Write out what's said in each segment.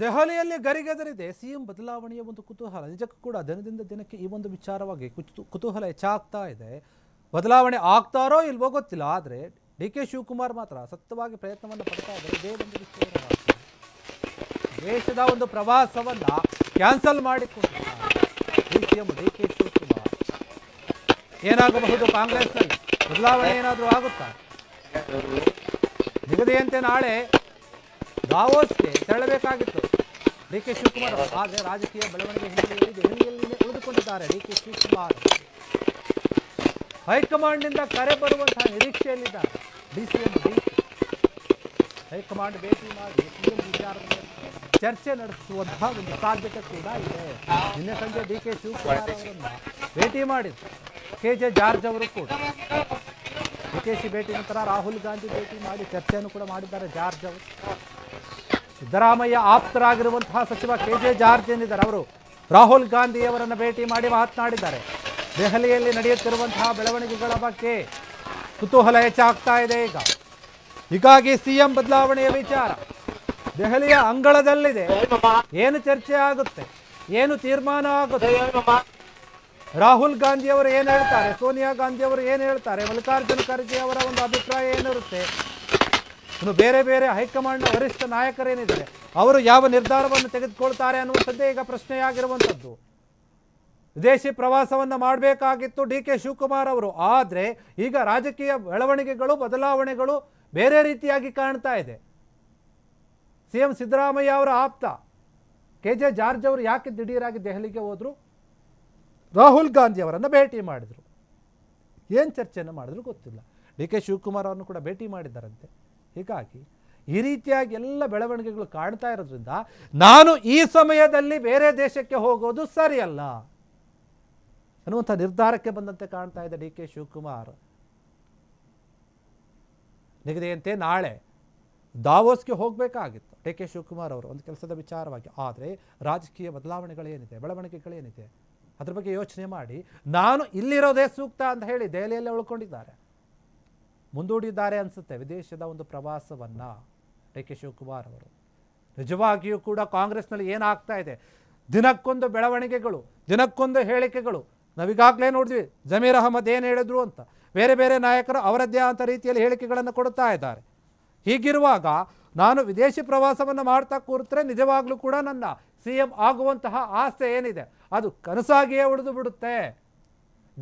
ದೆಹಲಿಯಲ್ಲಿ ಗರಿಗೆದರಿದೆ, ಸಿಎಂ ಬದಲಾವಣೆಯ ಒಂದು ಕುತೂಹಲ. ನಿಜಕ್ಕೂ ಕೂಡ ದಿನದಿಂದ ದಿನಕ್ಕೆ ಈ ಒಂದು ವಿಚಾರವಾಗಿ ಕುತು- ಕುತೂಹಲ ಹೆಚ್ಚಾಗ್ತಾ ಇದೆ. ಬದಲಾವಣೆ ಆಗ್ತಾರೋ ಇಲ್ವೋ ಗೊತ್ತಿಲ್ಲ, ಆದರೆ ಡಿ ಕೆ ಶಿವಕುಮಾರ್ ಮಾತ್ರ ಸತ್ಯವಾಗಿ ಪ್ರಯತ್ನವನ್ನು ಪಡ್ತಾ ಇದ್ದಾರೆ. ಇದೇ ಒಂದು ವಿಚಾರ ದೇಶದ ಒಂದು ಪ್ರವಾಸವನ್ನು ಕ್ಯಾನ್ಸಲ್ ಮಾಡಿಕೊಂಡು ಸಿಎಂ ಡಿ ಕೆ ಶಿವಕುಮಾರ್. ಏನಾಗಬಹುದು ಕಾಂಗ್ರೆಸ್ನಲ್ಲಿ? ಬದಲಾವಣೆ ಏನಾದರೂ ಆಗುತ್ತಾ? ನಿಗದಿಯಂತೆ ನಾಳೆ ದಾವೋಸ್ಗೆ ತೆರಳಬೇಕಾಗಿತ್ತು. D K Shivakumar. ಆದರೆ ರಾಜಕೀಯ ಬೆಳವಣಿಗೆ ಹಿನ್ನೆಲೆಯಲ್ಲಿ ದೆಹಲಿಯಲ್ಲಿಯೇ ಉಳಿದುಕೊಂಡಿದ್ದಾರೆ. ಡಿ ಕೆ ಶಿವಕುಮಾರ್ ಹೈಕಮಾಂಡ್ನಿಂದ ಕರೆ ಬರುವಂತಹ ನಿರೀಕ್ಷೆಯಲ್ಲಿದ್ದಾರೆ. D C M, D high command ಭೇಟಿ ಮಾಡಿ ಸಿಎಂ ವಿಚಾರದ ಬಗ್ಗೆ ಚರ್ಚೆ ನಡೆಸುವಂತಹ ಒಂದು ಸಾಧ್ಯತೆ ಕೂಡ ಇದೆ. ನಿನ್ನೆ ಸಂಜೆ ಡಿ ಕೆ ಶಿವಕುಮಾರ್ ಅವರನ್ನು ಭೇಟಿ ಮಾಡಿದ್ರು. ಕೆ ಜೆ ಜಾರ್ಜ್ ಅವರು ಕೂಡ. ಡಿ ಕೆ ಶಿ ಭೇಟಿ ನಂತರ ರಾಹುಲ್ ಗಾಂಧಿ ಭೇಟಿ ಮಾಡಿ ಚರ್ಚೆಯನ್ನು ಕೂಡ ಮಾಡಿದ್ದಾರೆ ಜಾರ್ಜ್ ಅವರು. ಸಿದ್ದರಾಮಯ್ಯ ಆಪ್ತರಾಗಿರುವಂತಹ ಸಚಿವ ಕೆ ಜೆ ಜಾರ್ಜ್ ಏನಿದ್ದಾರೆ ಅವರು ರಾಹುಲ್ ಗಾಂಧಿ ಅವರನ್ನು ಭೇಟಿ ಮಾಡಿ ಮಾತನಾಡಿದ್ದಾರೆ. ದೆಹಲಿಯಲ್ಲಿ ನಡೆಯುತ್ತಿರುವಂತಹ ಬೆಳವಣಿಗೆಗಳ ಬಗ್ಗೆ ಕುತೂಹಲ ಹೆಚ್ಚಾಗ್ತಾ ಇದೆ ಈಗ. ಹೀಗಾಗಿ ಸಿಎಂ ಬದಲಾವಣೆಯ ವಿಚಾರ. ದೆಹಲಿಯ ಅಂಗಳದಲ್ಲಿದೆ. ಏನು ಚರ್ಚೆ ಆಗುತ್ತೆ? ಏನು ತೀರ್ಮಾನ ಆಗುತ್ತೆ? ರಾಹುಲ್ ಗಾಂಧಿ ಅವರು ಏನು ಹೇಳ್ತಾರೆ? ಸೋನಿಯಾ ಗಾಂಧಿ ಅವರು ಏನು ಹೇಳ್ತಾರೆ? ಮಲ್ಲಿಕಾರ್ಜುನ ಖರ್ಗೆ ಅವರ ಒಂದು ಅಭಿಪ್ರಾಯ ಏನಿರುತ್ತೆ? ಇನ್ನು ಬೇರೆ ಬೇರೆ ಹೈಕಮಾಂಡ್ನ ವರಿಷ್ಠ ನಾಯಕರೇನಿದ್ದಾರೆ? ಅವರು ಯಾವ ನಿರ್ಧಾರವನ್ನು ತೆಗೆದುಕೊಳ್ತಾರೆ ಅನ್ನುವಂಥದ್ದೇ ಈಗ ಪ್ರಶ್ನೆಯಾಗಿರುವಂಥದ್ದು. ವಿದೇಶಿ ಪ್ರವಾಸವನ್ನು ಮಾಡಬೇಕಾಗಿತ್ತು ಡಿ ಕೆ ಶಿವಕುಮಾರ್ ಅವರು. ಆದರೆ ಈಗ ರಾಜಕೀಯ ಬೆಳವಣಿಗೆಗಳು, ಬದಲಾವಣೆಗಳು ಬೇರೆ ರೀತಿಯಾಗಿ ಕಾಣ್ತಾ ಇದೆ. ಸಿ ಎಂ ಸಿದ್ದರಾಮಯ್ಯ ಅವರ ಆಪ್ತ. ಕೆ ಜೆ ಜಾರ್ಜ್ ಅವರು ಯಾಕೆ ದಿಢೀರಾಗಿ ದೆಹಲಿಗೆ ಹೋದರು? ರಾಹುಲ್ ಗಾಂಧಿ ಅವರನ್ನು ಭೇಟಿ ಮಾಡಿದರು. ಏನು ಚರ್ಚೆಯನ್ನು ಮಾಡಿದ್ರು ಗೊತ್ತಿಲ್ಲ. ಡಿ ಕೆ ಶಿವಕುಮಾರ್ ಅವರನ್ನು ಕೂಡ ಭೇಟಿ ಮಾಡಿದ್ದಾರಂತೆ. ಹೀಗಾಗಿ ಈ ರೀತಿಯಾಗಿ ಎಲ್ಲ ಬೆಳವಣಿಗೆಗಳು ಕಾಣ್ತಾ ಇರೋದ್ರಿಂದ ನಾನು ಈ ಸಮಯದಲ್ಲಿ ಬೇರೆ ದೇಶಕ್ಕೆ ಹೋಗೋದು ಸರಿಯಲ್ಲ ಅನ್ನುವಂಥ ನಿರ್ಧಾರಕ್ಕೆ ಬಂದಂತೆ ಕಾಣ್ತಾ ಇದೆ ಡಿ ಕೆ ಶಿವಕುಮಾರ್. ನಿಗದಿಯಂತೆ ನಾಳೆ ದಾವೋಸ್ಗೆ ಹೋಗಬೇಕಾಗಿತ್ತು ಡಿ ಕೆ ಶಿವಕುಮಾರ್ ಅವರು ಒಂದು ಕೆಲಸದ ವಿಚಾರವಾಗಿ. ಆದರೆ ರಾಜಕೀಯ ಬದಲಾವಣೆಗಳೇನಿದೆ, ಬೆಳವಣಿಗೆಗಳೇನಿದೆ, ಅದ್ರ ಬಗ್ಗೆ ಯೋಚನೆ ಮಾಡಿ, ನಾನು ಇಲ್ಲಿರೋದೇ ಸೂಕ್ತ ಅಂತ ಹೇಳಿ ದೆಹಲಿಯಲ್ಲೇ ಉಳ್ಕೊಂಡಿದ್ದಾರೆ. ಮುಂದೂಡಿದ್ದಾರೆ ಅನಿಸುತ್ತೆ ವಿದೇಶದ ಒಂದು ಪ್ರವಾಸವನ್ನು ಡಿ ಕೆ ಶಿವಕುಮಾರ್ ಅವರು. ನಿಜವಾಗಿಯೂ ಕೂಡ ಕಾಂಗ್ರೆಸ್ನಲ್ಲಿ ಏನಾಗ್ತಾ ಇದೆ? ದಿನಕ್ಕೊಂದು ಬೆಳವಣಿಗೆಗಳು, ದಿನಕ್ಕೊಂದು ಹೇಳಿಕೆಗಳು. ನಾವೀಗಾಗಲೇ ನೋಡಿದ್ವಿ, ಜಮೀರ್ ಅಹಮದ್ ಏನು ಹೇಳಿದ್ರು ಅಂತ. ಬೇರೆ ಬೇರೆ ನಾಯಕರು ಅವರದ್ದೇ ಆದಂಥ ರೀತಿಯಲ್ಲಿ ಹೇಳಿಕೆಗಳನ್ನು ಕೊಡ್ತಾ ಇದ್ದಾರೆ. ಹೀಗಿರುವಾಗ ನಾನು ವಿದೇಶಿ ಪ್ರವಾಸವನ್ನು ಮಾಡ್ತಾ ಕೂರ್ತರೆ ನಿಜವಾಗ್ಲೂ ಕೂಡ ನನ್ನ ಸಿ ಎಂ ಆಗುವಂತಹ ಆಸೆ ಏನಿದೆ? ಅದು ಕನಸಾಗಿಯೇ ಉಳಿದು ಬಿಡುತ್ತೆ.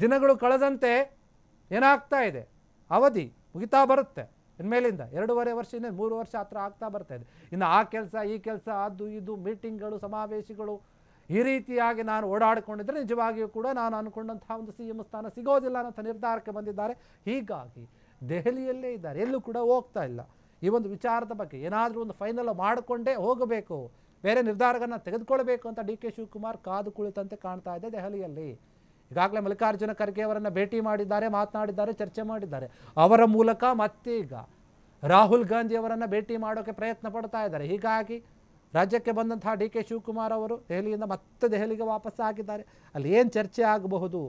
ದಿನಗಳು ಕಳೆದಂತೆ ಏನಾಗ್ತಾ ಇದೆ? ಅವಧಿ ಮುಗಿತಾ ಬರುತ್ತೆ. ಇನ್ಮೇಲಿಂದ ಎರಡೂವರೆ ವರ್ಷ, ಇನ್ನೇನು ಮೂರು ವರ್ಷ ಹತ್ರ ಆಗ್ತಾ ಬರ್ತಾ ಇದೆ ಇನ್ನು ಆ ಕೆಲಸ, ಈ ಕೆಲಸ, ಅದು ಇದು, ಮೀಟಿಂಗ್ಗಳು, ಸಮಾವೇಶಗಳು, ಈ ರೀತಿಯಾಗಿ ನಾನು ಓಡಾಡಿಕೊಂಡಿದ್ರೆ ನಿಜವಾಗಿಯೂ ಕೂಡ ನಾನು ಅಂದ್ಕೊಂಡಂತಹ ಒಂದು ಸಿ ಎಂ ಸ್ಥಾನ ಸಿಗೋದಿಲ್ಲ ಅಂತ ನಿರ್ಧಾರಕ್ಕೆ ಬಂದಿದ್ದಾರೆ. ಹೀಗಾಗಿ ದೆಹಲಿಯಲ್ಲೇ ಇದ್ದಾರೆ. ಎಲ್ಲೂ ಕೂಡ ಹೋಗ್ತಾ ಇಲ್ಲ. ಈ ಒಂದು ವಿಚಾರದ ಬಗ್ಗೆ ಏನಾದರೂ ಒಂದು ಫೈನಲ್ ಮಾಡಿಕೊಂಡೇ ಹೋಗಬೇಕು. ಬೇರೆ ನಿರ್ಧಾರಗಳನ್ನ ತೆಗೆದುಕೊಳ್ಬೇಕು ಅಂತ ಡಿ ಕೆ ಶಿವಕುಮಾರ್ ಕಾದು ಕುಳಿತಂತೆ ಕಾಣ್ತಾ ಇದೆ ದೆಹಲಿಯಲ್ಲಿ. ಈಗಾಗಲೇ ಮಲ್ಲಿಕಾರ್ಜುನ ಖರ್ಗೆ ಅವರನ್ನು ಭೇಟಿ ಮಾಡಿದ್ದಾರೆ, ಮಾತನಾಡಿದ್ದಾರೆ, ಚರ್ಚೆ ಮಾಡಿದ್ದಾರೆ. ಅವರ ಮೂಲಕ ಮತ್ತೀಗ ರಾಹುಲ್ ಗಾಂಧಿ ಅವರನ್ನು ಭೇಟಿ ಮಾಡೋಕ್ಕೆ ಪ್ರಯತ್ನ ಪಡ್ತಾ ಇದ್ದಾರೆ. ಹೀಗಾಗಿ ರಾಜ್ಯಕ್ಕೆ ಬಂದಂತಹ ಡಿ ಕೆ ಶಿವಕುಮಾರ್ ಅವರು ದೆಹಲಿಯಿಂದ ಮತ್ತೆ ದೆಹಲಿಗೆ ವಾಪಸ್ ಆಗಿದ್ದಾರೆ. ಅಲ್ಲಿ ಏನು ಚರ್ಚೆ ಆಗಬಹುದು?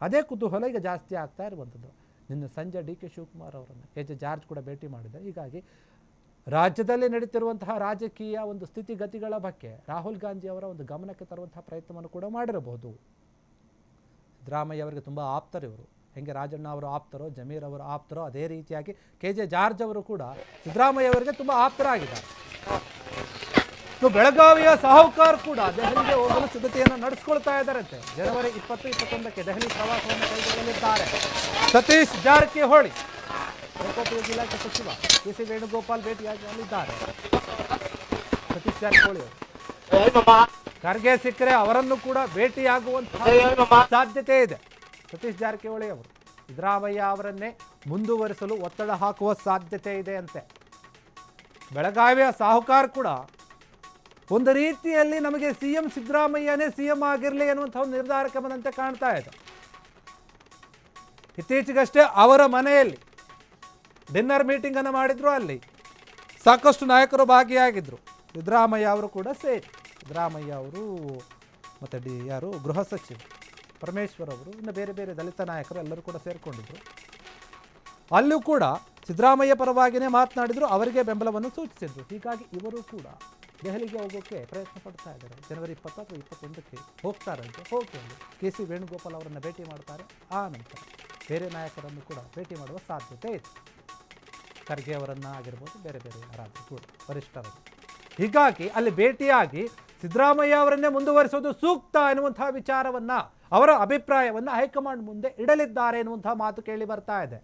ಅದೇ ಕುತೂಹಲ ಈಗ ಜಾಸ್ತಿ ಆಗ್ತಾ ಇರುವಂಥದ್ದು. ನಿನ್ನೆ ಸಂಜೆ ಡಿ ಕೆ ಶಿವಕುಮಾರ್ ಅವರನ್ನು ಕೆ ಜೆ ಜಾರ್ಜ್ ಕೂಡ ಭೇಟಿ ಮಾಡಿದ್ದಾರೆ. ಹೀಗಾಗಿ ರಾಜ್ಯದಲ್ಲಿ ನಡೀತಿರುವಂತಹ ರಾಜಕೀಯ ಒಂದು ಸ್ಥಿತಿಗತಿಗಳ ಬಗ್ಗೆ ರಾಹುಲ್ ಗಾಂಧಿ ಅವರ ಒಂದು ಗಮನಕ್ಕೆ ತರುವಂತಹ ಪ್ರಯತ್ನವನ್ನು ಕೂಡ ಮಾಡಿರಬಹುದು. ಸಿದ್ದರಾಮಯ್ಯ ಅವರಿಗೆ ತುಂಬ ಆಪ್ತರು ಇವರು. ಹೆಂಗೆ ರಾಜಣ್ಣ ಅವರು ಆಪ್ತರೋ, ಜಮೀರ್ ಅವರು ಆಪ್ತರೋ, ಅದೇ ರೀತಿಯಾಗಿ ಕೆ ಜೆ ಜಾರ್ಜ್ ಅವರು ಕೂಡ ಸಿದ್ದರಾಮಯ್ಯ ಅವರಿಗೆ ತುಂಬ ಆಪ್ತರಾಗಿದ್ದಾರೆ. ಸೊ, ಬೆಳಗಾವಿಯ ಸಾಹುಕಾರ್ ಕೂಡ ದೆಹಲಿಗೆ ಹೋಗಲು ಸಿದ್ಧತೆಯನ್ನು ನಡೆಸ್ಕೊಳ್ತಾ ಇದ್ದಾರಂತೆ. ಜನವರಿ ಇಪ್ಪತ್ತು, ಇಪ್ಪತ್ತೊಂದಕ್ಕೆ ದೆಹಲಿ ಪ್ರವಾಸವನ್ನು ಕೈಗೊಳ್ಳಲಿದ್ದಾರೆ. ಸತೀಶ್ ಜಾರಕಿಹೊಳಿ ಲೋಕೋಪಯೋಗಿ ಇಲಾಖೆ ಸಚಿವ ಕೆ ಸಿ ವೇಣುಗೋಪಾಲ್ ಭೇಟಿಯಾಗಲಿದ್ದಾರೆ. ಸತೀಶ್ ಜಾರಕಿಹೊಳಿ ಅವರು. ಖರ್ಗೆ ಸಿಕ್ಕರೆ ಅವರನ್ನು ಕೂಡ ಭೇಟಿಯಾಗುವಂತಹ ಸಾಧ್ಯತೆ ಇದೆ. ಸತೀಶ್ ಜಾರಕಿಹೊಳಿ ಅವರು ಸಿದ್ದರಾಮಯ್ಯ ಅವರನ್ನೇ ಮುಂದುವರಿಸಲು ಒತ್ತಡ ಹಾಕುವ ಸಾಧ್ಯತೆ ಇದೆ ಅಂತೆ. ಬೆಳಗಾವಿಯ ಸಾಹುಕಾರ್ ಕೂಡ ಒಂದು ರೀತಿಯಲ್ಲಿ ನಮಗೆ ಸಿ ಎಂ ಸಿದ್ದರಾಮಯ್ಯನೇ ಸಿ ಎಂ ಆಗಿರಲಿ ಅನ್ನುವಂಥ ಒಂದು ನಿರ್ಧಾರಕ್ಕೆ ಬಂದಂತೆ ಕಾಣ್ತಾ ಇದೆ. ಇತ್ತೀಚೆಗಷ್ಟೇ ಅವರ ಮನೆಯಲ್ಲಿ ಡಿನ್ನರ್ ಮೀಟಿಂಗ್ ಅನ್ನು ಮಾಡಿದ್ರು ಅಲ್ಲಿ ಸಾಕಷ್ಟು ನಾಯಕರು ಭಾಗಿಯಾಗಿದ್ದರು ಸಿದ್ದರಾಮಯ್ಯ ಅವರು ಕೂಡ ಸೇರಿ. ಸಿದ್ದರಾಮಯ್ಯ ಅವರು ಮತ್ತು ಡಿ ಯಾರು ಗೃಹ ಸಚಿವರು ಪರಮೇಶ್ವರ್ ಅವರು, ಇನ್ನು ಬೇರೆ ಬೇರೆ ದಲಿತ ನಾಯಕರು ಎಲ್ಲರೂ ಕೂಡ ಸೇರಿಕೊಂಡಿದ್ದರು ಅಲ್ಲೂ ಕೂಡ ಸಿದ್ದರಾಮಯ್ಯ ಪರವಾಗಿಯೇ ಮಾತನಾಡಿದ್ರು, ಅವರಿಗೆ ಬೆಂಬಲವನ್ನು ಸೂಚಿಸಿದ್ರು. ಹೀಗಾಗಿ ಇವರು ಕೂಡ ದೆಹಲಿಗೆ ಹೋಗೋಕ್ಕೆ ಪ್ರಯತ್ನ ಪಡ್ತಾ ಇದ್ದಾರೆ. ಜನವರಿ ಇಪ್ಪತ್ತು ಅಥವಾ ಇಪ್ಪತ್ತೊಂದಕ್ಕೆ ಹೋಗ್ತಾರಂತೆ. ಹೋಗಿ ಕೆ ಸಿ ವೇಣುಗೋಪಾಲ್ ಅವರನ್ನು ಭೇಟಿ ಮಾಡ್ತಾರೆ. ಆ ನಂತರ ಬೇರೆ ನಾಯಕರನ್ನು ಕೂಡ ಭೇಟಿ ಮಾಡುವ ಸಾಧ್ಯತೆ ಇದೆ. ಖರ್ಗೆ ಅವರನ್ನು ಆಗಿರ್ಬೋದು, ಬೇರೆ ಬೇರೆ ಯಾರಾದರೂ ಕೂಡ ವರಿಷ್ಠರನ್ನು. ಹೀಗಾಗಿ ಅಲ್ಲಿ ಭೇಟಿಯಾಗಿ ಸಿದ್ದರಾಮಯ್ಯ ಅವರನ್ನೇ ಮುಂದುವರಿಸೋದು ಸೂಕ್ತ ಎನ್ನುವಂತಹ ವಿಚಾರವನ್ನ, ಅವರ ಅಭಿಪ್ರಾಯವನ್ನು ಹೈಕಮಾಂಡ್ ಮುಂದೆ ಇಡಲಿದ್ದಾರೆ ಎನ್ನುವಂತಹ ಮಾತು ಕೇಳಿ ಬರ್ತಾ ಇದೆ.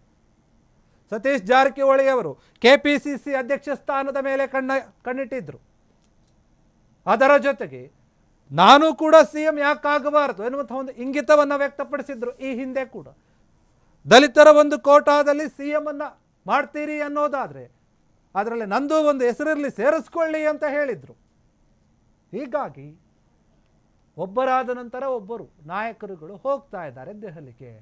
ಸತೀಶ್ ಜಾರಕಿಹೊಳಿ ಅವರು ಕೆಪಿಸಿಸಿ ಅಧ್ಯಕ್ಷ ಸ್ಥಾನದ ಮೇಲೆ ಕಣ್ಣ, ಕಣ್ಣಿಟ್ಟಿದ್ರು. ಅದರ ಜೊತೆಗೆ ನಾನು ಕೂಡ ಸಿ ಎಂ ಯಾಕಾಗಬಾರದು ಎನ್ನುವಂಥ ಒಂದು ಇಂಗಿತವನ್ನು ವ್ಯಕ್ತಪಡಿಸಿದ್ರು ಈ ಹಿಂದೆ ಕೂಡ. ದಲಿತರ ಒಂದು ಕೋಟಾದಲ್ಲಿ ಸಿ ಎಂ ಅನ್ನ ಮಾಡ್ತೀರಿ ಅನ್ನೋದಾದ್ರೆ, ಅದರಲ್ಲಿ ನಂದು ಒಂದು ಹೆಸರಲ್ಲಿ ಸೇರಿಸ್ಕೊಳ್ಳಿ ಅಂತ ಹೇಳಿದ್ರು. ಹೀಗಾಗಿ ಒಬ್ಬರಾದ ನಂತರ ಒಬ್ಬರು ನಾಯಕರುಗಳು ಹೋಗ್ತಾ ಇದ್ದಾರೆ ದೆಹಲಿಗೆ.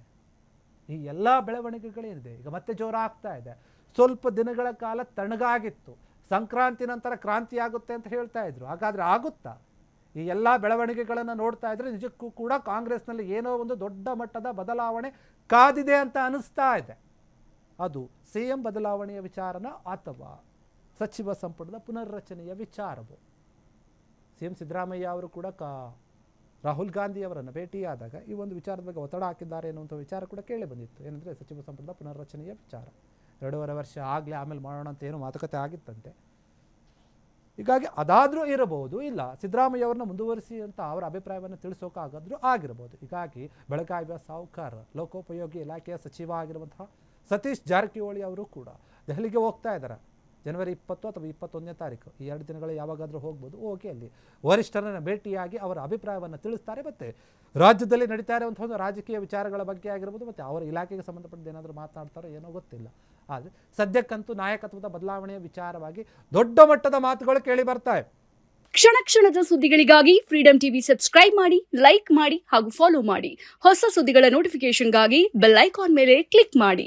ಈ ಎಲ್ಲ ಬೆಳವಣಿಗೆಗಳೇನಿದೆ ಈಗ ಮತ್ತೆ ಜೋರಾಗ್ತಾ ಇದೆ. ಸ್ವಲ್ಪ ದಿನಗಳ ಕಾಲ ತಣ್ಣಗಾಗಿತ್ತು. ಸಂಕ್ರಾಂತಿ ನಂತರ ಕ್ರಾಂತಿ ಆಗುತ್ತೆ ಅಂತ ಹೇಳ್ತಾ ಇದ್ರು. ಹಾಗಾದ್ರೆ ಆಗುತ್ತಾ? ಈ ಎಲ್ಲ ಬೆಳವಣಿಗೆಗಳನ್ನು ನೋಡ್ತಾ ಇದ್ರೆ ನಿಜಕ್ಕೂ ಕೂಡ ಕಾಂಗ್ರೆಸ್ನಲ್ಲಿ ಏನೋ ಒಂದು ದೊಡ್ಡ ಮಟ್ಟದ ಬದಲಾವಣೆ ಕಾದಿದೆ ಅಂತ ಅನಿಸ್ತಾ ಇದೆ. ಅದು ಸಿ ಎಂ ಬದಲಾವಣೆಯ ವಿಚಾರನ ಅಥವಾ ಸಚಿವ ಸಂಪುಟದ ಪುನರ್ರಚನೆಯ ವಿಚಾರವು? ಸಿ ಎಂ ಸಿದ್ದರಾಮಯ್ಯ ಅವರು ಕೂಡ ಕಾ ರಾಹುಲ್ ಗಾಂಧಿ ಅವರನ್ನು ಭೇಟಿಯಾದಾಗ ಈ ಒಂದು ವಿಚಾರದ ಬಗ್ಗೆ ಒತ್ತಡ ಹಾಕಿದ್ದಾರೆ ಎನ್ನುವಂಥ ವಿಚಾರ ಕೂಡ ಕೇಳಿ ಬಂದಿತ್ತು. ಏನಂದರೆ ಸಚಿವ ಸಂಪುಟದ ಪುನರ್ರಚನೆಯ ವಿಚಾರ. ಎರಡೂವರೆ ವರ್ಷ ಆಗಲೇ ಆಮೇಲೆ ಮಾಡೋಣ ಅಂತ ಏನು ಮಾತುಕತೆ ಆಗಿತ್ತಂತೆ. ಹೀಗಾಗಿ ಅದಾದರೂ ಇರಬಹುದು, ಇಲ್ಲ ಸಿದ್ದರಾಮಯ್ಯ ಅವ್ರನ್ನ ಮುಂದುವರಿಸಿ ಅಂತ ಅವರ ಅಭಿಪ್ರಾಯವನ್ನು ತಿಳಿಸೋಕ್ಕಾಗಾದರೂ ಆಗಿರಬಹುದು. ಹೀಗಾಗಿ ಬೆಳಗಾವಿಯ ಸಾಹುಕಾರ ಲೋಕೋಪಯೋಗಿ ಇಲಾಖೆಯ ಸಚಿವ ಆಗಿರುವಂತಹ ಸತೀಶ್ ಜಾರಕಿಹೊಳಿ ಅವರು ಕೂಡ ದೆಹಲಿಗೆ ಹೋಗ್ತಾ ಇದ್ದಾರೆ. ಜನವರಿ ಇಪ್ಪತ್ತು ಅಥವಾ ಇಪ್ಪತ್ತೊಂದನೇ ತಾರೀಕು, ಈ ಎರಡು ದಿನಗಳು ಯಾವಾಗಾದರೂ ಹೋಗ್ಬೋದು. ಓಕೆ, ಅಲ್ಲಿ ವರಿಷ್ಠರನ್ನು ಭೇಟಿಯಾಗಿ ಅವರ ಅಭಿಪ್ರಾಯವನ್ನು ತಿಳಿಸ್ತಾರೆ. ಮತ್ತು ರಾಜ್ಯದಲ್ಲಿ ನಡೀತಾ ಇರುವಂಥ ಒಂದು ರಾಜಕೀಯ ವಿಚಾರಗಳ ಬಗ್ಗೆ ಆಗಿರ್ಬೋದು, ಮತ್ತು ಅವರ ಇಲಾಖೆಗೆ ಸಂಬಂಧಪಟ್ಟ ಏನಾದರೂ ಮಾತನಾಡ್ತಾರೋ ಏನೋ ಗೊತ್ತಿಲ್ಲ. ಆದರೆ ಸದ್ಯಕ್ಕಂತೂ ನಾಯಕತ್ವದ ಬದಲಾವಣೆಯ ವಿಚಾರವಾಗಿ ದೊಡ್ಡ ಮಟ್ಟದ ಮಾತುಗಳು ಕೇಳಿ ಬರ್ತಾ ಇವೆ. ಕ್ಷಣ ಕ್ಷಣದ ಸುದ್ದಿಗಳಿಗಾಗಿ ಫ್ರೀಡಂ ಟಿವಿ ಸಬ್ಸ್ಕ್ರೈಬ್ ಮಾಡಿ ಲೈಕ್ ಮಾಡಿ ಹಾಗೂ ಫಾಲೋ ಮಾಡಿ. ಹೊಸ ಸುದ್ದಿಗಳ ನೋಟಿಫಿಕೇಶನ್ಗಾಗಿ ಬೆಲ್ ಐಕಾನ್ ಮೇಲೆ ಕ್ಲಿಕ್ ಮಾಡಿ.